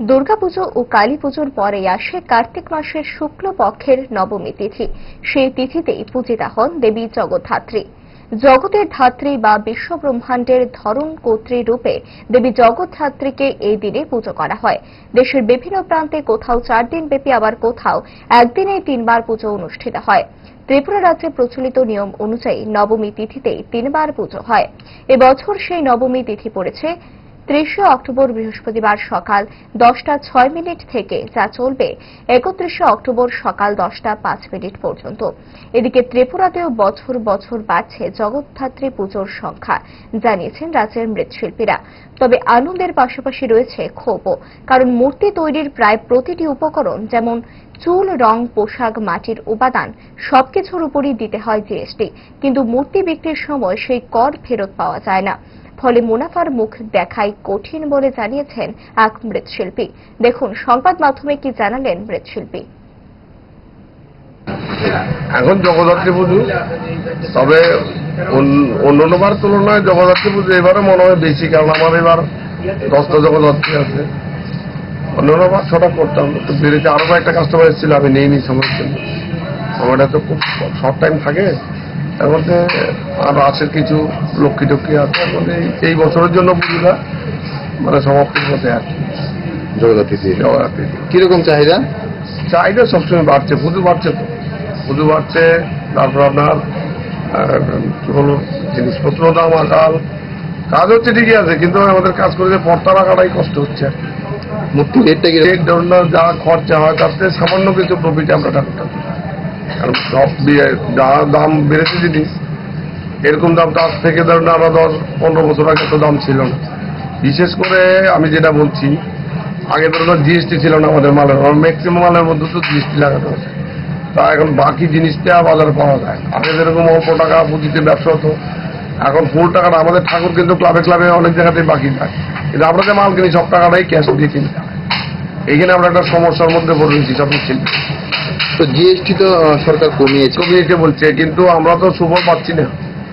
দুর্গাপুজো ও কালী পুজোর পরে আসে কার্তিক মাসের শুক্লপক্ষের নবমী তিথি। সেই তিথিতেই পূজিতা হন দেবী জগদ্ধাত্রী। জগতের ধাত্রী বা বিশ্বব্রহ্মাণ্ডের ধরণ কর্ত্রী রূপে দেবী জগদ্ধাত্রীকে এই দিনে পুজো করা হয়। দেশের বিভিন্ন প্রান্তে কোথাও চার দিন ব্যাপী আবার কোথাও একদিনে তিনবার পুজো অনুষ্ঠিত হয়। ত্রিপুরা রাজ্যে প্রচলিত নিয়ম অনুযায়ী নবমী তিথিতেই তিনবার পুজো হয়। এবছর সেই নবমী তিথি পড়েছে ত্রিশে অক্টোবর বৃহস্পতিবার সকাল দশটা ছয় মিনিট থেকে যা চলবে একত্রিশে অক্টোবর সকাল দশটা পাঁচ মিনিট পর্যন্ত। এদিকে ত্রিপুরাতেও বছর বছর বাড়ছে জগদ্ধাত্রী পুজোর সংখ্যা, জানিয়েছেন রাজ্যের মৃৎশিল্পীরা। তবে আনন্দের পাশাপাশি রয়েছে ক্ষোভও, কারণ মূর্তি তৈরির প্রায় প্রতিটি উপকরণ যেমন চুল, রং, পোশাক, মাটির উপাদান, সবকিছুর উপরই দিতে হয় জিএসটি। কিন্তু মূর্তি বিক্রির সময় সেই কর ফেরত পাওয়া যায় না। ফলে মুনাফার মুখ দেখাই কঠিন বলে জানিয়েছেন এক মৃৎশিল্পী। দেখুন, সংবাদ মাধ্যমে কি জানালেন মৃৎশিল্পী। এখন জগদ্ধাত্রী পুজো, তবে অন্য- অন্যান্যবার তুলনায় জগদ্ধাত্রী পুজো এবারে মনে হয় বেশি, কারণ আমার এবার দশটা জগদ্ধাত্রী আছে। অন্যান্যবার ছটা করতাম, তো বেড়েছে আরও কয়েকটা কাস্টমার এসেছিল, আমি নেইনি সময়ের জন্য। সময়টা তো খুব শর্ট টাইম থাকে। তার মধ্যে আর আছে কিছু লক্ষ্মী টক্ষ্মী আছে এখন এই- বছরের জন্য পুজোটা মানে সমাপ্তির মধ্যে আর কি। জগদ্ধাত্রী জগদ্ধাত্রী কীরকম চাহিদা? চাহিদা সবসময় বাড়ছে পুজো বাড়ছে তো। পুজো বাড়ছে তারপর আপনার বলব জিনিসপত্র দাম আকাল। কাজ হচ্ছে ঠিকই আছে কিন্তু আমাদের কাজ করে যে পর্তা রাখাটাই কষ্ট হচ্ছে আর কি। মূর্তি রেটটা কি এই ধরনের যা খরচা হয় তার থেকে সামান্য কিছু প্রফিট আমরা পাই। কারণ যা দাম বেড়েছে জিনিস, এরকম দাম তার থেকে ধরুন আরও দশ, পনেরো বছর আগে তো দাম ছিল না। বিশেষ করে আমি যেটা বলছি, আগে ধরুন জিএসটি ছিল না আমাদের মালের ম্যাক্সিমাম মালের মধ্যে তো জিএসটি লাগাতে হচ্ছে তা এখন বাকি জিনিসটা বাজারে পাওয়া যায়। আগে যেরকম অল্প টাকা পুঁজিতে ব্যবসা হতো, এখন ফুল টাকাটা আমাদের ঠাকুর কিন্তু ক্লাবে ক্লাবে অনেক জায়গাতেই বাকি থাকে কিন্তু আমরা যে মাল কিনি, সব টাকাটাই ক্যাশ দিয়ে কিনতে এইখানে আমরা একটা সমস্যার মধ্যে পড়ে রয়েছি, সব শিল্পী তো জিএসটি তো সরকার কমিয়েছে। কমিয়েছে বলছে কিন্তু আমরা তো সুফল পাচ্ছি না।